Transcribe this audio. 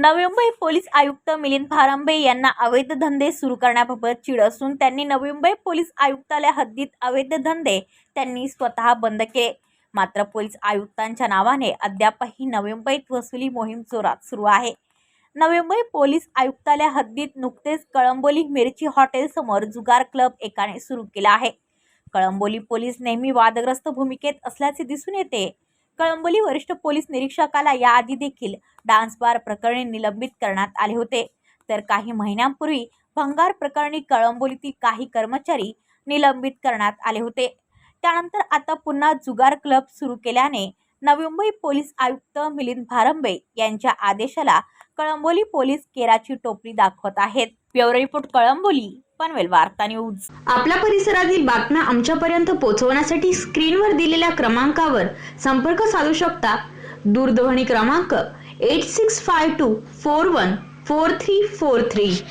Navi Mumbai police आयुक्त मिलिंद भारांबे यांना अवैध धंदे सुरू करण्याबाबत चिड असून त्यांनी नवी मुंबई पोलीस आयुक्तालय हद्दीत अवैध धंदे त्यांनी स्वतः बंद केले. मात्र पोलीस आयुक्तांच्या नावाने अद्यापही नवी मुंबईत वसुली मोहीम जोरात सुरू आहे. नवी मुंबई पोलीस आयुक्तालय हद्दीत नुकतेच कळंबोली मिरची हॉटेलसमोर जुगार क्लब एकाने सुरू केला आहे. कळंबोली पोलीस नेहमी वादग्रस्त भूमिकेत असल्याचे दिसून येते. कळंबोली वरिष्ठ पोलीस निरीक्षकाला याआधी देखील डान्स बार प्रकरणी निलंबित करण्यात आले होते. तर काही महिन्यांपूर्वी भंगार प्रकरणी कळंबोलीतील काही कर्मचारी निलंबित करण्यात आले होते. त्यानंतर आता पुन्हा जुगार क्लब सुरू केल्याने नवी मुंबई पोलीस आयुक्त मिलिंद भारंबे यांच्या आदेशाला कळंबोली पोलीस केराची टोपली दाखवत आहेत. ब्युरो रिपोर्ट कळंबोली पनवेल वार्ता न्यूज. आपल्या परिसरातील बातम्या आमच्यापर्यंत पोहोचवण्यासाठी स्क्रीनवर दिलेल्या क्रमांकावर संपर्क साधू शकता. दूरध्वनी क्रमांक 8652 414343